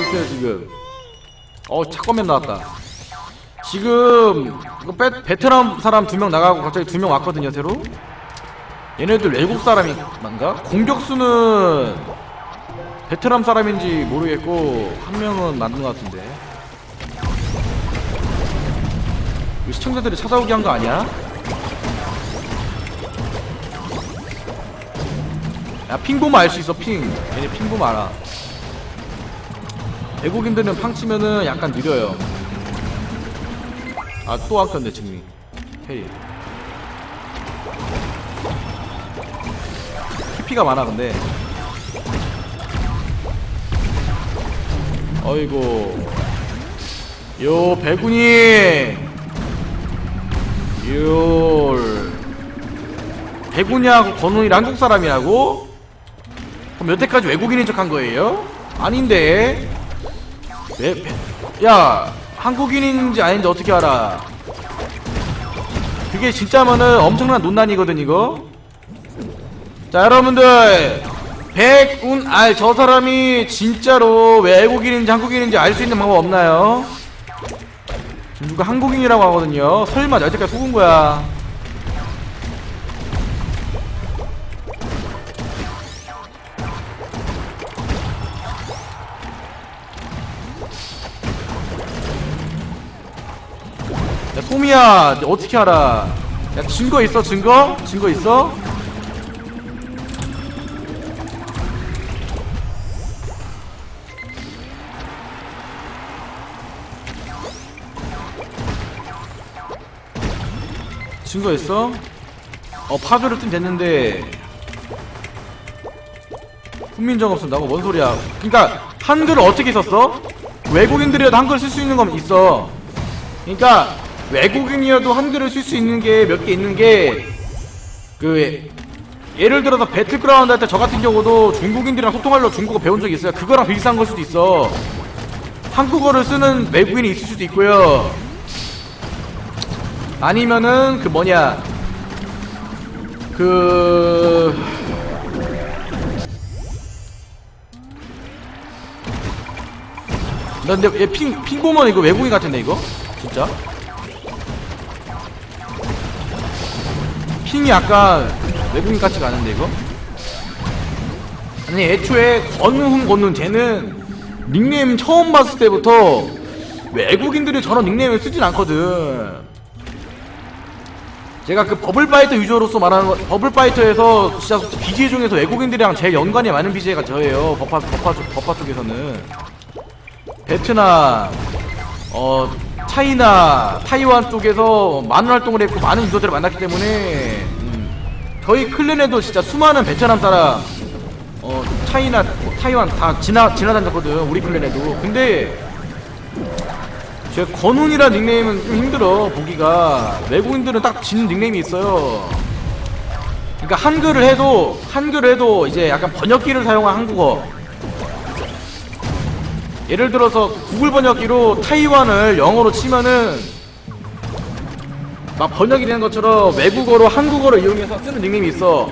있어요 지금 어 착검면 나왔다 지금 이거 베, 베트남 사람 두 명 나가고 갑자기 두 명 왔거든요 새로 얘네들 외국 사람인가? 공격수는 베트남 사람인지 모르겠고 한 명은 맞는 것 같은데 시청자들이 찾아오게 한 거 아니야? 야 핑 보면 알수 있어 핑 얘네 핑 보면 알아 외국인들은 팡 치면은 약간 느려요. 아, 또안 켰네, 지금. 페리. TP가 많아, 근데. 어이구. 요, 배군이! 요. 배군이하고 건웅이랑 한국 사람이라고? 그럼 여태까지 외국인인 척 한 거예요? 아닌데. 왜, 배- 야, 한국인인지 아닌지 어떻게 알아? 그게 진짜면은 엄청난 논란이거든, 이거? 자, 여러분들. 백운, 알, 저 사람이 진짜로 외국인인지 한국인인지 알 수 있는 방법 없나요? 누가 한국인이라고 하거든요. 설마 여태까지 속은 거야. 야 소미야 너 어떻게 알아 야 증거 있어 증거? 증거 있어? 증거 있어? 어 파도를 뜬 됐는데 훈민정 없앤다고? 뭔 소리야 그니까 한글을 어떻게 썼어? 외국인들이라도 한글 쓸 수 있는 건 있어 그러니까 외국인이어도 한글을 쓸 수 있는 게 몇 개 있는 게 그 예를 들어서 배틀그라운드 할 때 저 같은 경우도 중국인들이랑 소통하려고 중국어 배운 적이 있어요. 그거랑 비슷한 걸 수도 있어. 한국어를 쓰는 외국인이 있을 수도 있고요. 아니면은 그 뭐냐 그 나 근데 얘 핑, 핑 보면 이거 외국인 같은데 이거? 진짜? 핑이 약간 외국인 같지가 않은데 이거? 아니 애초에 권우훈 권우훈 쟤는 닉네임 처음 봤을 때부터 외국인들이 저런 닉네임을 쓰진 않거든 제가 그 버블파이터 유저로서 말하는 거 버블파이터에서 진짜 BJ 중에서 외국인들이랑 제일 연관이 많은 BJ가 저예요 버파, 버파, 쪽- 버파 쪽에서는 베트남, 어, 차이나, 타이완 쪽에서 많은 활동을 했고 많은 유저들을 만났기 때문에 음, 저희 클랜에도 진짜 수많은 베트남 사람, 어, 차이나, 타이완 다 지나 지나다녔거든 우리 클랜에도. 근데 제 건훈이란 닉네임은 좀 힘들어 보기가 외국인들은 딱 지는 닉네임이 있어요. 그러니까 한글을 해도 한글을 해도 이제 약간 번역기를 사용한 한국어. 예를 들어서 구글 번역기로 타이완을 영어로 치면은 막 번역이 되는 것처럼 외국어로 한국어를 이용해서 쓰는 닉네임이 있어.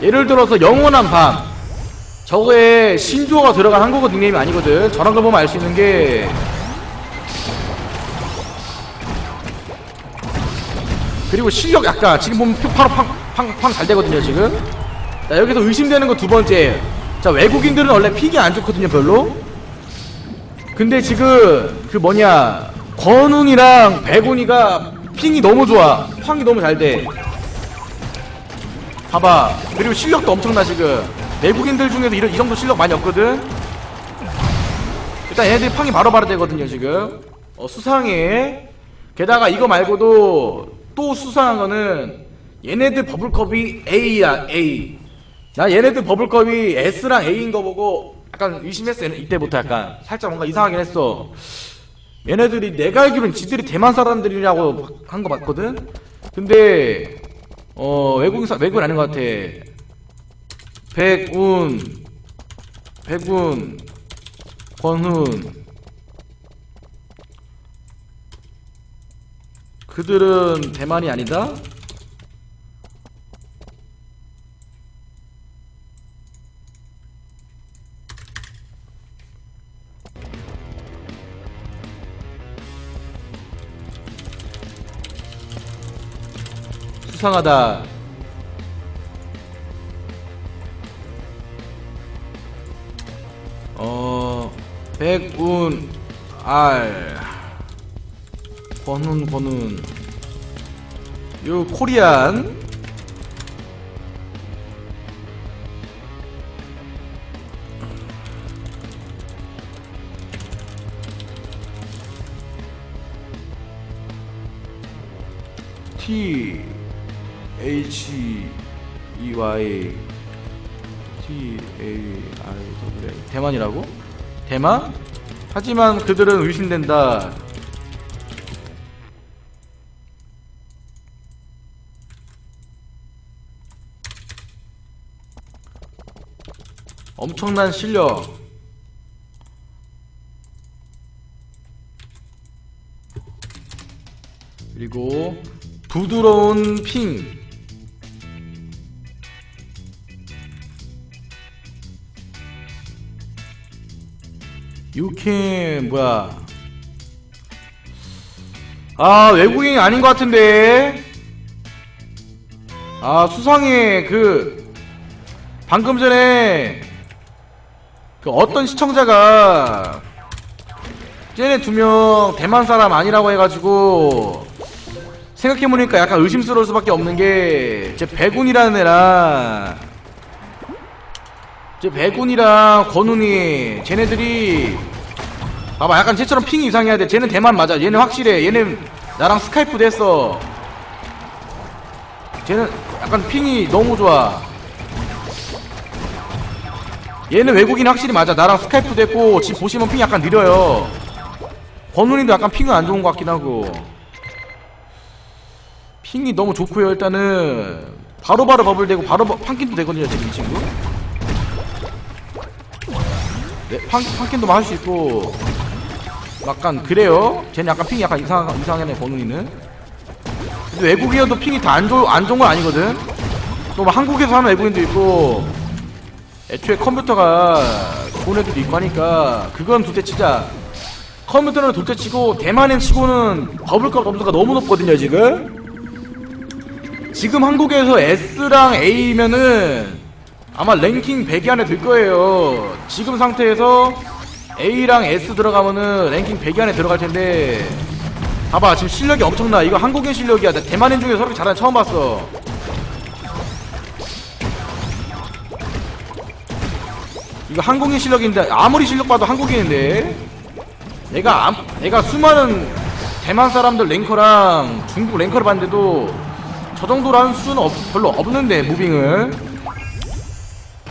예를 들어서 영원한 밤. 저거에 신조어가 들어간 한국어 닉네임이 아니거든. 저런 거 보면 알 수 있는 게 그리고 실력 약간 지금 보면 표- 바로 팡팡팡 잘 되거든요 지금. 자 여기서 의심되는 거두 번째. 자 외국인들은 원래 픽이 안 좋거든요 별로. 근데 지금 그 뭐냐 권웅이랑 백운이가 핑이 너무 좋아. 팡이 너무 잘돼. 봐봐. 그리고 실력도 엄청나 지금. 외국인들 중에서 이런, 이 정도 실력 많이 없거든? 일단 얘네들이 팡이 바로바로 되거든요 지금. 어 수상해. 게다가 이거 말고도 또 수상한 거는 얘네들 버블컵이 A야 A. 나 얘네들 버블컵이 S랑 A인 거 보고 약간 의심했어 이때부터 약간 살짝 뭔가 이상하긴 했어. 얘네들이 내가 알기로는 지들이 대만 사람들이라고 한 거 맞거든? 근데 어 외국인 사 외국인 아닌 것 같아. 백운 백운 권훈. 그들은 대만이 아니다 수상하다. 어 백운 알. 권운 권운. 요 코리안. T H E Y T A I W 대만이라고? 대만? 하지만 그들은 의심된다. 엄청난 실력. 그리고 부드러운 핑. 유캔 뭐야? 아 외국인이 아닌 것 같은데. 아 수상해 그 방금 전에 그 어떤 시청자가 쟤네 두 명 대만 사람 아니라고 해가지고 생각해보니까 약간 의심스러울 수밖에 없는 게제 배군이라는 애랑 제 배군이랑 권훈이 쟤네들이 봐봐 약간 쟤처럼 핑이 이상해야 돼. 쟤는 대만 맞아. 얘는 확실해. 얘는 나랑 스카이프도 했어. 쟤는 약간 핑이 너무 좋아. 얘는 외국인 확실히 맞아. 나랑 스카이프도 했고 지금 보시면 핑이 약간 느려요. 권훈이도 약간 핑은 안 좋은 것 같긴 하고. 핑이 너무 좋고요 일단은. 바로바로 버블 되고 바로 버- 판킨도 되거든요 지금 이 친구. 네, 판, 판킨도 할 수 있고 약간 그래요? 쟤는 약간 핑이 약간 이상, 이상하네 권훈이는. 근데 외국인도 핑이 다 안 좋, 안 좋은 건 아니거든? 또막 한국에서 하는 외국인도 있고 애초에 컴퓨터가 좋은 애들도 있고 하니까 그건 둘째 치자. 컴퓨터는 둘째 치고 대만엔 치고는 버블값 점수가 너무 높거든요 지금? 지금 한국에서 S랑 A면은 아마 랭킹 100위 안에 들 거예요. 지금 상태에서 A랑 S 들어가면은 랭킹 100위 안에 들어갈 텐데. 봐봐, 지금 실력이 엄청나. 이거 한국인 실력이야. 나 대만인 중에 서로 잘하는 처음 봤어. 이거 한국인 실력인데 아무리 실력 봐도 한국인인데. 내가 암, 내가 수많은 대만 사람들 랭커랑 중국 랭커를 봤는데도 저 정도라는 수는 없, 별로 없는데 무빙을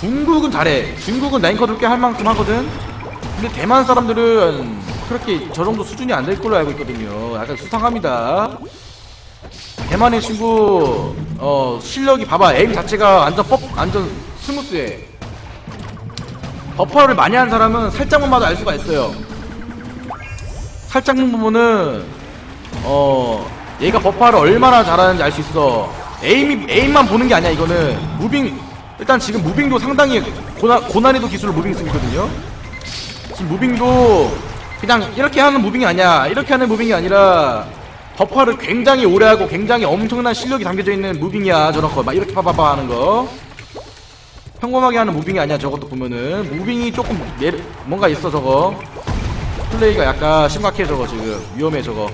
중국은 잘해 중국은 랭커들 꽤 할 만큼 하거든 근데 대만 사람들은 그렇게 저 정도 수준이 안 될 걸로 알고 있거든요. 약간 수상합니다. 대만의 친구 어 실력이 봐봐. 에임 자체가 완전 법 완전 스무스해. 버퍼를 많이 한 사람은 살짝만 봐도 알 수가 있어요. 살짝만 보면은 어 얘가 버퍼를 얼마나 잘하는지 알 수 있어. 에임이 에임만 보는 게 아니야 이거는. 무빙 일단 지금 무빙도 상당히 고난, 고난이도 기술을 무빙 쓰고 있거든요 지금 무빙도 그냥 이렇게 하는 무빙이 아니야. 이렇게 하는 무빙이 아니라 버퍼를 굉장히 오래 하고 굉장히 엄청난 실력이 담겨져 있는 무빙이야 저런 거 막 이렇게 파파파 하는 거. 평범하게 하는 무빙이 아니야 저것도 보면은. 무빙이 조금 내, 뭔가 있어 저거. 플레이가 약간 심각해 저거 지금. 위험해 저거.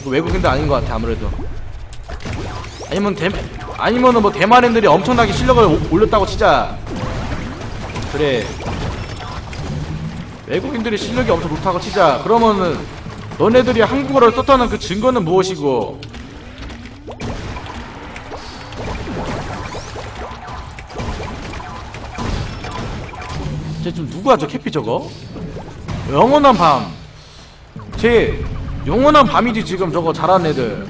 이거 외국인도 아닌 것 같아 아무래도. 아니면 대 아니면은 뭐 대만인들이 엄청나게 실력을 오- 올렸다고 치자. 그래 외국인들이 실력이 엄청 좋다고 치자. 그러면은 너네들이 한국어를 썼다는 그 증거는 무엇이고? 쟤 좀 누구야 저 캐피 저거? 영원한 밤 쟤 영원한 밤이지 지금 저거 잘하는 애들.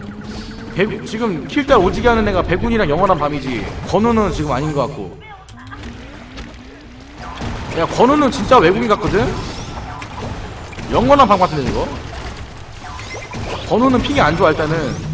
배, 지금 킬딸 오지게 하는 애가 배군이랑 영원한 밤이지. 건우는 지금 아닌 것 같고. 야 건우는 진짜 외국인 같거든? 영원한 밤 같은데 이거 건우는 핑이 안 좋아 일단은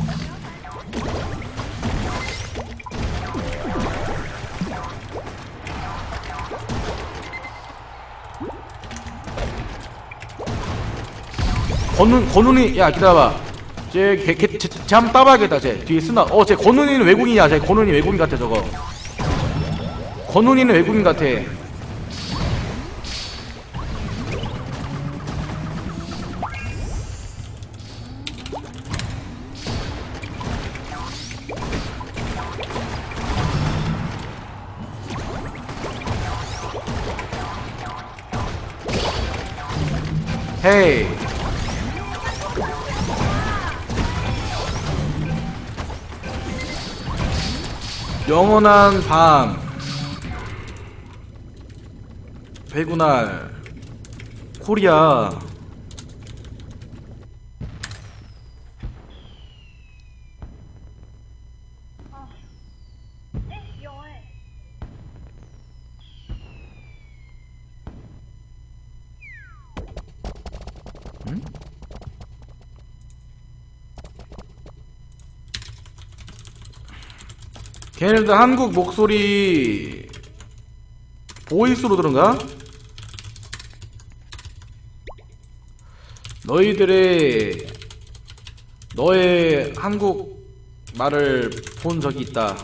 건우, 건우니 야 기다려봐 쟤, 걔, 걔, 쟤, 쟤 한번 따봐야겠다, 쟤. 뒤에 쓰나. 어, 쟤 권훈이는 외국인이야. 쟤 권훈이 외국인 같아, 저거. 권훈이는 외국인 같아. 헤이. 영원한 밤. 배구날 코리아 걔네들 한국 목소리 보이스로 들은가? 너희들의 너의 한국 말을 본 적이 있다.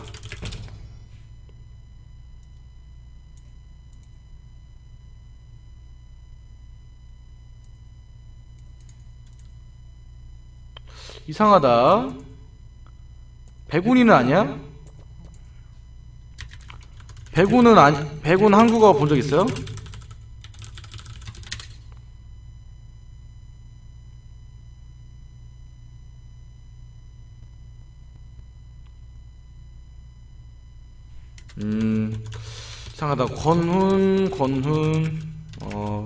이상하다. 백운이는 아니야? 백운은 아니 백운 한국어 본 적 있어요? 음 이상하다. 권훈 권훈 어.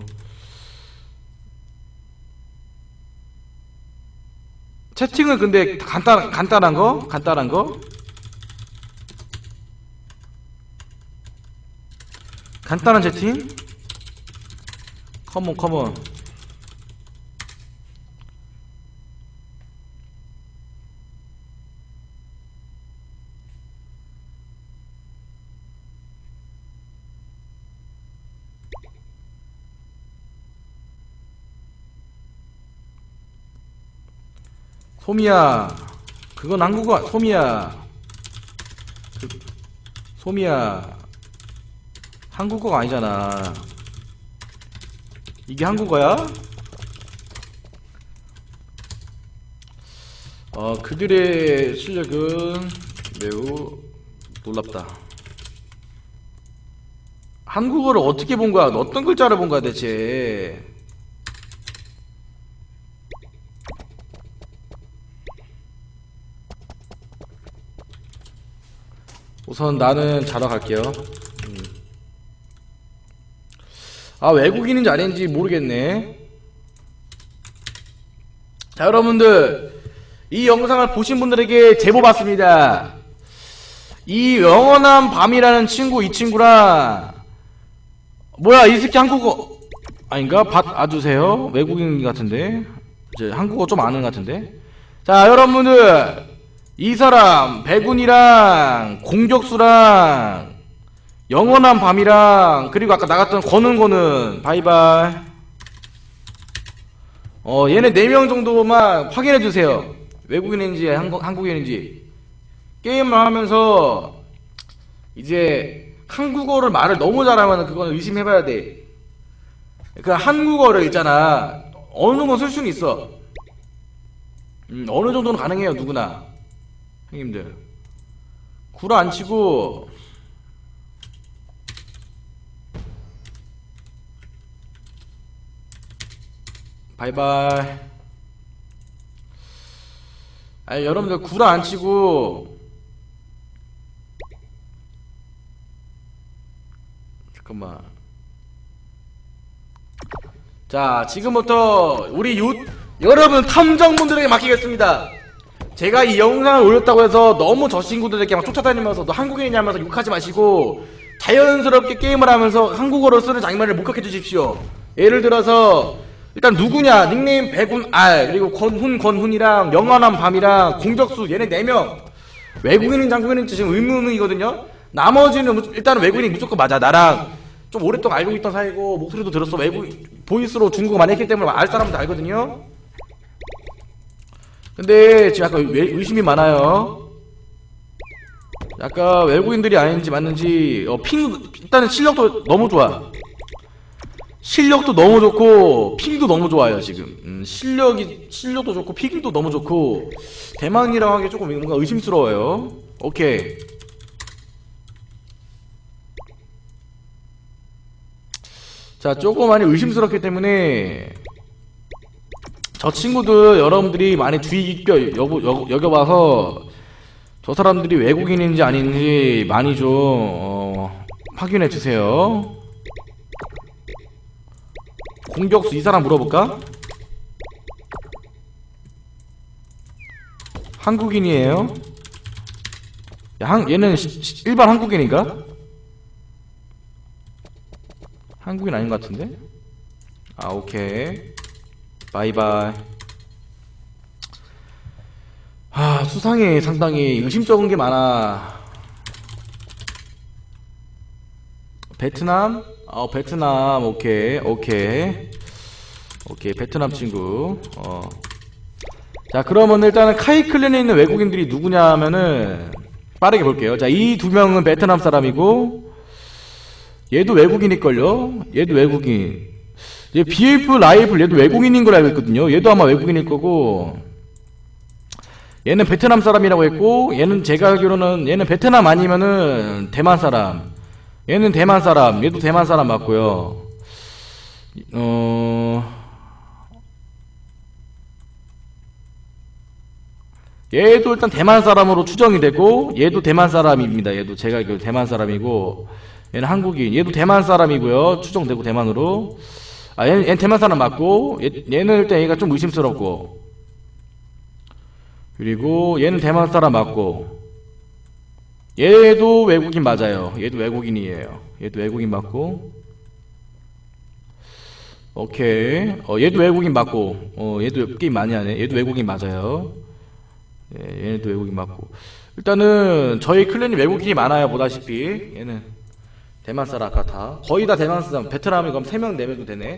채팅은 근데 간단 간단한 거? 간단한 거 간단한 채팅? 컴온 컴온. 소미야 그건 한국어 소미야. 그, 소미야 한국어가 아니잖아. 이게 한국어야? 어, 그들의 실력은 매우 놀랍다. 한국어를 어떻게 본 거야? 어떤 글자를 본 거야, 대체? 우선 나는 자러 갈게요. 아 외국인인지 아닌지 모르겠네. 자 여러분들 이 영상을 보신 분들에게 제보 받습니다. 이 영원한 밤이라는 친구 이 친구랑 뭐야 이 새끼 한국어 아닌가? 받아주세요? 외국인 같은데? 이제 한국어 좀 아는 것 같은데? 자 여러분들 이 사람 배군이랑 공격수랑 영원한 밤이랑 그리고 아까 나갔던 거는 거는. 바이바이. 어 얘네 4명 정도만 확인해주세요. 외국인인지 한국, 한국인인지. 게임을 하면서 이제 한국어를 말을 너무 잘하면 그거는 의심해봐야 돼 그 한국어를 있잖아. 어느 정도 쓸 수는 있어. 음, 어느 정도는 가능해요 누구나. 형님들. 구라 안 치고 바이바이. 아니 여러분들 구라 안 치고 잠깐만. 자 지금부터 우리 유 여러분 탐정분들에게 맡기겠습니다. 제가 이 영상을 올렸다고 해서 너무 저 친구들에게 막 쫓아다니면서 너 한국인이냐면서 욕하지 마시고 자연스럽게 게임을 하면서 한국어로 쓰는 장면을 목격해 주십시오. 예를 들어서 일단 누구냐? 닉네임 백운 알 그리고 권훈 권훈이랑 영원한 밤이랑 공격수 얘네 4명. 외국인인 장국인인지 지금 의문이거든요? 나머지는 무- 일단은 외국인이 무조건 맞아 나랑. 좀 오랫동안 알고 있던 사이고 목소리도 들었어. 외국 보이스로 중국어 많이 했기 때문에 알 사람도 알거든요? 근데 지금 약간 의- 의심이 많아요. 약간 외국인들이 아닌지 맞는지 어, 핑 일단은 실력도 너무 좋아. 실력도 너무 좋고 핑도 너무 좋아요 지금. 음, 실력이 실력도 좋고 핑도 너무 좋고 대만이라고 하기 조금 뭔가 의심스러워요. 오케이. 자 조금 많이 의심스럽기 때문에 저 친구들 여러분들이 많이 주의 깊게 여겨봐서 저 사람들이 외국인인지 아닌지 많이 좀 어, 확인해 주세요. 공격수 이 사람 물어볼까? 한국인이에요. 야, 한, 얘는 시- 시- 일반 한국인인가? 한국인 아닌 것 같은데? 아 오케이 바이바이 아 수상해 상당히 의심쩍은 게 많아 베트남? 어 베트남 오케이 오케이 오케이 베트남 친구 어. 자 그러면 일단은 카이클랜에 있는 외국인들이 누구냐 하면은 빠르게 볼게요 자 이 두 명은 베트남 사람이고 얘도 외국인일걸요? 얘도 외국인. 얘 BF 라이플 얘도 외국인인 걸 알고 있거든요. 얘도 아마 외국인일 거고. 얘는 베트남 사람이라고 했고, 얘는 제가 알기로는 얘는 베트남 아니면은 대만 사람. 얘는 대만 사람. 얘도 대만 사람 맞고요. 어. 얘도 일단 대만 사람으로 추정이 되고 얘도 대만 사람입니다. 얘도 제가 알기로 대만 사람이고 얘는 한국인. 얘도 대만 사람이고요. 추정되고 대만으로. 아 얘는, 얘는 대만 사람 맞고 얘, 얘는 일단 얘가 좀 의심스럽고 그리고 얘는 대만 사람 맞고 얘도 외국인 맞아요. 얘도 외국인이에요. 얘도 외국인 맞고 오케이. 어 얘도 외국인 맞고 어 얘도 게임 많이 하네. 얘도 외국인 맞아요. 예, 얘네도 외국인 맞고 일단은 저희 클랜이 외국인이 많아요 보다시피 얘는 대만 사람 아까 다 거의 다 대만 사람 베트남이 그럼 3명 4명도 되네